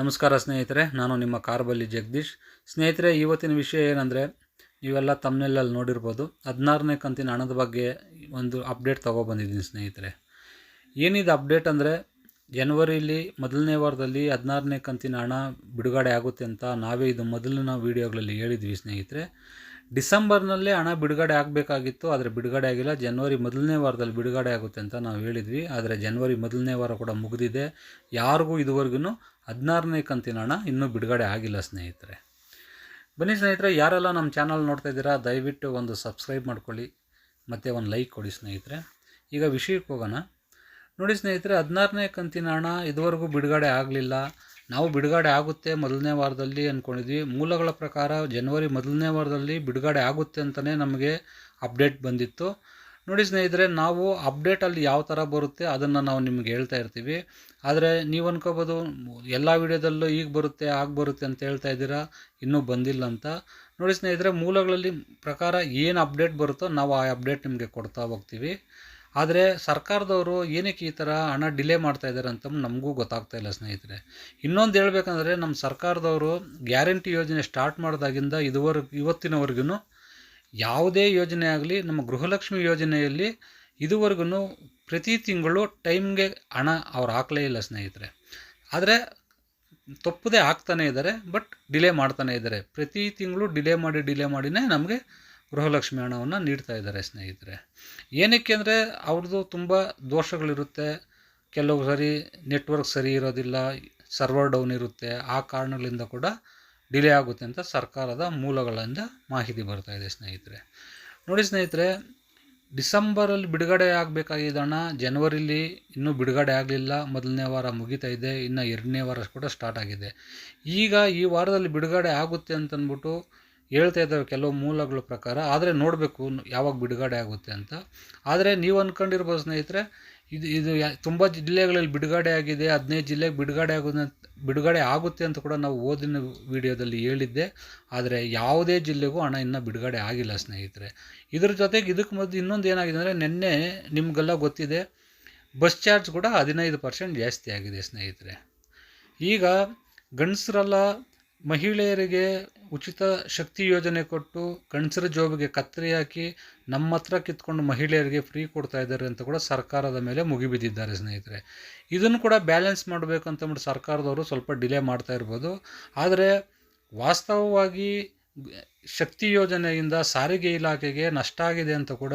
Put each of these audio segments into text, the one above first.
ನಮಸ್ಕಾರ ಸ್ನೇಹಿತರೆ, ನಾನು ನಿಮ್ಮ ಕಾರ್ಬಲ್ಲಿ ಜಗದೀಶ್. ಸ್ನೇಹಿತರೆ, ಇವತ್ತಿನ ವಿಷಯ ಏನಂದರೆ, ನೀವೆಲ್ಲ ತಮ್ಮನೆಲ್ಲಲ್ಲಿ ನೋಡಿರ್ಬೋದು. ಹದಿನಾರನೇ ಕಂತಿನ ಹಣದ ಬಗ್ಗೆ ಒಂದು ಅಪ್ಡೇಟ್ ತೊಗೊಬಂದಿದ್ದೀನಿ ಸ್ನೇಹಿತರೆ. ಏನಿದು ಅಪ್ಡೇಟ್ ಅಂದರೆ ಜನವರಿಲಿ ಮೊದಲನೇ ವಾರದಲ್ಲಿ ಹದಿನಾರನೇ ಕಂತಿನ ಹಣ ಬಿಡುಗಡೆ ಆಗುತ್ತೆ ಅಂತ ನಾವೇ ಇದು ಮೊದಲಿನ ವೀಡಿಯೋಗಳಲ್ಲಿ ಹೇಳಿದ್ವಿ ಸ್ನೇಹಿತರೆ. ಡಿಸೆಂಬರ್ನಲ್ಲೇ ಹಣ ಬಿಡುಗಡೆ ಆಗಬೇಕಾಗಿತ್ತು, ಆದರೆ ಬಿಡುಗಡೆ ಆಗಿಲ್ಲ. ಜನವರಿ ಮೊದಲನೇ ವಾರದಲ್ಲಿ ಬಿಡುಗಡೆ ಆಗುತ್ತೆ ಅಂತ ನಾವು ಹೇಳಿದ್ವಿ. ಆದರೆ ಜನವರಿ ಮೊದಲನೇ ವಾರ ಕೂಡ ಮುಗಿದಿದೆ. ಯಾರಿಗೂ ಇದುವರೆಗೂ ಹದಿನಾರನೇ ಕಂತಿನ ಹಣ ಇನ್ನೂ ಬಿಡುಗಡೆ ಆಗಿಲ್ಲ ಸ್ನೇಹಿತರೆ. ಬನ್ನಿ ಸ್ನೇಹಿತರೆ, ಯಾರೆಲ್ಲ ನಮ್ಮ ಚಾನಲ್ ನೋಡ್ತಾ ಇದ್ದೀರಾ, ದಯವಿಟ್ಟು ಒಂದು ಸಬ್ಸ್ಕ್ರೈಬ್ ಮಾಡ್ಕೊಳ್ಳಿ, ಮತ್ತು ಒಂದು ಲೈಕ್ ಕೊಡಿ ಸ್ನೇಹಿತರೆ. ಈಗ ವಿಷಯಕ್ಕೆ ಹೋಗೋಣ. ನೋಡಿ ಸ್ನೇಹಿತರೆ, ಹದಿನಾರನೇ ಕಂತಿನ ಹಣ ಇದುವರೆಗೂ ಬಿಡುಗಡೆ ಆಗಲಿಲ್ಲ. ನಾವು ಬಿಡುಗಡೆ ಆಗುತ್ತೆ ಮೊದಲನೇ ವಾರದಲ್ಲಿ ಅಂದ್ಕೊಂಡಿದ್ವಿ ಮೂಲಗಳ ಪ್ರಕಾರ ಜನವರಿ ಮೊದಲನೇ ವಾರದಲ್ಲಿ ಬಿಡುಗಡೆ ಆಗುತ್ತೆ ಅಂತಲೇ ನಮಗೆ ಅಪ್ಡೇಟ್ ಬಂದಿತ್ತು. ನೋಡಿ ಸ್ನೇಹಿತರೆ, ನಾವು ಅಪ್ಡೇಟಲ್ಲಿ ಯಾವ ಥರ ಬರುತ್ತೆ ಅದನ್ನು ನಾವು ನಿಮ್ಗೆ ಹೇಳ್ತಾ ಇರ್ತೀವಿ. ಆದರೆ ನೀವು ಅನ್ಕೋಬೋದು, ಎಲ್ಲ ವಿಡಿಯೋದಲ್ಲೂ ಈಗ ಬರುತ್ತೆ, ಆಗ ಬರುತ್ತೆ ಅಂತ ಹೇಳ್ತಾ ಇದ್ದೀರಾ, ಇನ್ನೂ ಬಂದಿಲ್ಲ ಅಂತ. ನೋಡಿ ಸ್ನೇಹಿತರೆ, ಮೂಲಗಳಲ್ಲಿ ಪ್ರಕಾರ ಏನು ಅಪ್ಡೇಟ್ ಬರುತ್ತೋ ನಾವು ಆ ಅಪ್ಡೇಟ್ ನಿಮಗೆ ಕೊಡ್ತಾ ಹೋಗ್ತೀವಿ. ಆದರೆ ಸರ್ಕಾರದವರು ಏನಕ್ಕೆ ಈ ಥರ ಹಣ ಡಿಲೇ ಮಾಡ್ತಾ ಇದ್ದಾರೆ ಅಂತ ನಮಗೂ ಗೊತ್ತಾಗ್ತಾ ಇಲ್ಲ ಸ್ನೇಹಿತರೆ. ಇನ್ನೊಂದು ಹೇಳ್ಬೇಕಂದ್ರೆ ನಮ್ಮ ಸರ್ಕಾರದವರು ಗ್ಯಾರಂಟಿ ಯೋಜನೆ ಸ್ಟಾರ್ಟ್ ಮಾಡಿದಾಗಿಂದ ಇದುವರೆಗೂ ಇವತ್ತಿನವರೆಗೂ ಯಾವುದೇ ಯೋಜನೆ ಆಗಲಿ, ನಮ್ಮ ಗೃಹಲಕ್ಷ್ಮಿ ಯೋಜನೆಯಲ್ಲಿ ಇದುವರೆಗೂ ಪ್ರತಿ ತಿಂಗಳು ಟೈಮ್ಗೆ ಹಣ ಅವ್ರು ಹಾಕಲೇ ಇಲ್ಲ ಸ್ನೇಹಿತರೆ. ಆದರೆ ತಪ್ಪದೇ ಹಾಕ್ತಾನೇ ಇದ್ದಾರೆ ಬಟ್ ಡಿಲೇ ಮಾಡ್ತಾನೇ ಇದ್ದಾರೆ ಪ್ರತಿ ತಿಂಗಳು ಡಿಲೇ ಮಾಡಿ, ಡಿಲೇ ಮಾಡಿನೇ ನಮಗೆ ಗೃಹಲಕ್ಷ್ಮಿ ಹಣವನ್ನು ನೀಡ್ತಾ ಇದ್ದಾರೆ ಸ್ನೇಹಿತರೆ. ಏನಕ್ಕೆ ಅಂದರೆ ಅವ್ರದ್ದು ತುಂಬ ದೋಷಗಳಿರುತ್ತೆ. ಕೆಲವು ಸರಿ ನೆಟ್ವರ್ಕ್ ಸರಿ ಇರೋದಿಲ್ಲ, ಸರ್ವರ್ ಡೌನ್ ಇರುತ್ತೆ. ಆ ಕಾರಣಗಳಿಂದ ಕೂಡ ಡಿಲೇ ಆಗುತ್ತೆ ಅಂತ ಸರ್ಕಾರದ ಮೂಲಗಳಿಂದ ಮಾಹಿತಿ ಬರ್ತಾ ಇದೆ ಸ್ನೇಹಿತರೆ. ನೋಡಿ ಸ್ನೇಹಿತರೆ, ಡಿಸೆಂಬರಲ್ಲಿ ಬಿಡುಗಡೆ ಆಗಬೇಕಾಗಿದ್ದ ಹಣ ಜನವರಿಲಿ ಇನ್ನೂ ಬಿಡುಗಡೆ ಆಗಲಿಲ್ಲ. ಮೊದಲನೇ ವಾರ ಮುಗಿತಾ ಇದೆ, ಇನ್ನು ಎರಡನೇ ವಾರ ಕೂಡ ಸ್ಟಾರ್ಟ್ ಆಗಿದೆ. ಈಗ ಈ ವಾರದಲ್ಲಿ ಬಿಡುಗಡೆ ಆಗುತ್ತೆ ಅಂತಂದ್ಬಿಟ್ಟು ಹೇಳ್ತಾ ಇದ್ದಾವೆ ಕೆಲವು ಮೂಲಗಳ ಪ್ರಕಾರ. ಆದರೆ ನೋಡಬೇಕು ಯಾವಾಗ ಬಿಡುಗಡೆ ಆಗುತ್ತೆ ಅಂತ. ಆದರೆ ನೀವು ಅಂದ್ಕೊಂಡಿರ್ಬೋದು ಸ್ನೇಹಿತರೆ ಇದು ಇದು ತುಂಬ ಜಿಲ್ಲೆಗಳಲ್ಲಿ ಬಿಡುಗಡೆ ಆಗಿದೆ. ಹದಿನೈದು ಜಿಲ್ಲೆಗೆ ಬಿಡುಗಡೆ ಆಗೋದು, ಬಿಡುಗಡೆ ಆಗುತ್ತೆ ಅಂತ ಕೂಡ ನಾವು ಓದಿನ ವಿಡಿಯೋದಲ್ಲಿ ಹೇಳಿದ್ದೆ. ಆದರೆ ಯಾವುದೇ ಜಿಲ್ಲೆಗೂ ಹಣ ಇನ್ನೂ ಬಿಡುಗಡೆ ಆಗಿಲ್ಲ ಸ್ನೇಹಿತರೆ. ಇದ್ರ ಜೊತೆಗೆ ಇದಕ್ಕೆ ಮೊದಲು ಇನ್ನೊಂದು ಏನಾಗಿದೆ ಅಂದರೆ ನಿನ್ನೆ ನಿಮಗೆಲ್ಲ ಗೊತ್ತಿದೆ, ಬಸ್ ಚಾರ್ಜ್ ಕೂಡ ಹದಿನೈದು ಪರ್ಸೆಂಟ್ ಜಾಸ್ತಿ ಆಗಿದೆ ಸ್ನೇಹಿತರೆ. ಈಗ ಗಂಡಸರೆಲ್ಲ ಮಹಿಳೆಯರಿಗೆ ಉಚಿತ ಶಕ್ತಿ ಯೋಜನೆ ಕೊಟ್ಟು ಗಂಡಸರ ಜೋಬಿಗೆ ಕತ್ತರಿ ಹಾಕಿ ನಮ್ಮ ಹತ್ರ ಕಿತ್ಕೊಂಡು ಮಹಿಳೆಯರಿಗೆ ಫ್ರೀ ಕೊಡ್ತಾ ಇದ್ದಾರೆ ಅಂತ ಕೂಡ ಸರ್ಕಾರದ ಮೇಲೆ ಮುಗಿಬಿದ್ದಿದ್ದಾರೆ ಸ್ನೇಹಿತರೆ. ಇದನ್ನು ಕೂಡ ಬ್ಯಾಲೆನ್ಸ್ ಮಾಡಬೇಕು ಅಂತಂದ್ಬಿಟ್ಟು ಸರ್ಕಾರದವರು ಸ್ವಲ್ಪ ಡಿಲೇ ಮಾಡ್ತಾ ಇರ್ಬೋದು. ಆದರೆ ವಾಸ್ತವವಾಗಿ ಶಕ್ತಿ ಯೋಜನೆಯಿಂದ ಸಾರಿಗೆ ಇಲಾಖೆಗೆ ನಷ್ಟ ಆಗಿದೆ ಅಂತ ಕೂಡ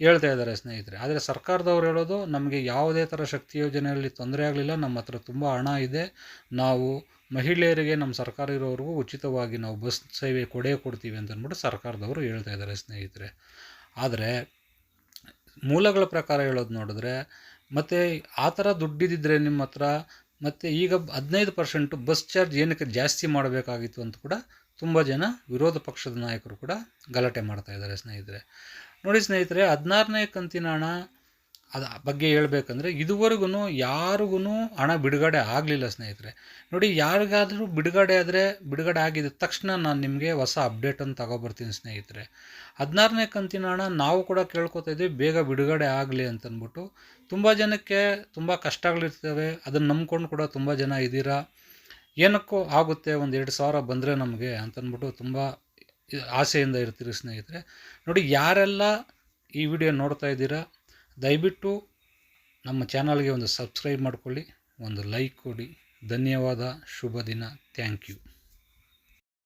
ಹೇಳ್ತಾ ಇದ್ದಾರೆ ಸ್ನೇಹಿತರೆ. ಆದರೆ ಸರ್ಕಾರದವ್ರು ಹೇಳೋದು, ನಮಗೆ ಯಾವುದೇ ಥರ ಶಕ್ತಿ ಯೋಜನೆಯಲ್ಲಿ ತೊಂದರೆ ಆಗಲಿಲ್ಲ, ನಮ್ಮ ಹತ್ರ ತುಂಬ ಹಣ ಇದೆ, ನಾವು ಮಹಿಳೆಯರಿಗೆ ನಮ್ಮ ಸರ್ಕಾರ ಇರೋವರೆಗೂ ಉಚಿತವಾಗಿ ನಾವು ಬಸ್ ಸೇವೆ ಕೊಡೇ ಕೊಡ್ತೀವಿ ಅಂತ ಅಂದ್ಬಿಟ್ಟು ಸರ್ಕಾರದವರು ಹೇಳ್ತಾ ಇದ್ದಾರೆ ಸ್ನೇಹಿತರೆ. ಆದರೆ ಮೂಲಗಳ ಪ್ರಕಾರ ಹೇಳೋದು ನೋಡಿದ್ರೆ ಮತ್ತು ಆ ಥರ ದುಡ್ಡಿದ್ದರೆ ನಿಮ್ಮ ಹತ್ರ ಮತ್ತು ಈಗ ಹದಿನೈದು ಪರ್ಸೆಂಟು ಬಸ್ ಚಾರ್ಜ್ ಏನಕ್ಕೆ ಜಾಸ್ತಿ ಮಾಡಬೇಕಾಗಿತ್ತು ಅಂತ ಕೂಡ ತುಂಬ ಜನ ವಿರೋಧ ಪಕ್ಷದ ನಾಯಕರು ಕೂಡ ಗಲಾಟೆ ಮಾಡ್ತಾ ಇದ್ದಾರೆ ಸ್ನೇಹಿತರೆ. ನೋಡಿ ಸ್ನೇಹಿತರೆ, ಹದಿನಾರನೇ ಕಂತಿನ ಹಣ ಅದು ಬಗ್ಗೆ ಹೇಳ್ಬೇಕಂದ್ರೆ ಇದುವರೆಗೂ ಯಾರಿಗೂ ಹಣ ಬಿಡುಗಡೆ ಆಗಲಿಲ್ಲ ಸ್ನೇಹಿತರೆ. ನೋಡಿ ಯಾರಿಗಾದರೂ ಬಿಡುಗಡೆ ಆದರೆ ಬಿಡುಗಡೆ ಆಗಿದ ತಕ್ಷಣ ನಾನು ನಿಮಗೆ ಹೊಸ ಅಪ್ಡೇಟನ್ನು ತಗೊಬರ್ತೀನಿ ಸ್ನೇಹಿತರೆ. ಹದಿನಾರನೇ ಕಂತಿನ ಹಣ ನಾವು ಕೂಡ ಕೇಳ್ಕೊತಾ ಇದ್ದೀವಿ ಬೇಗ ಬಿಡುಗಡೆ ಆಗಲಿ ಅಂತಂದ್ಬಿಟ್ಟು ತುಂಬ ಜನಕ್ಕೆ ತುಂಬ ಕಷ್ಟಗಳಿರ್ತವೆ, ಅದನ್ನು ನಂಬ್ಕೊಂಡು ಕೂಡ ತುಂಬ ಜನ ಇದ್ದೀರಾ? ಏನಕ್ಕೂ ಆಗುತ್ತೆ ಒಂದು ಎರಡು ಸಾವಿರ ಬಂದರೆ ನಮಗೆ ಅಂತಂದ್ಬಿಟ್ಟು ತುಂಬ ಆಸೆಯಿಂದ ಇರ್ತೀರಿ ಸ್ನೇಹಿತರೆ. ನೋಡಿ ಯಾರೆಲ್ಲ ಈ ವಿಡಿಯೋ ನೋಡ್ತಾ ಇದ್ದೀರಾ? ದಯವಿಟ್ಟು ನಮ್ಮ ಚಾನಲ್ಗೆ ಒಂದು ಸಬ್ಸ್ಕ್ರೈಬ್ ಮಾಡಿಕೊಳ್ಳಿ ಒಂದು ಲೈಕ್ ಕೊಡಿ. ಧನ್ಯವಾದ ಶುಭ ದಿನ. Thank you.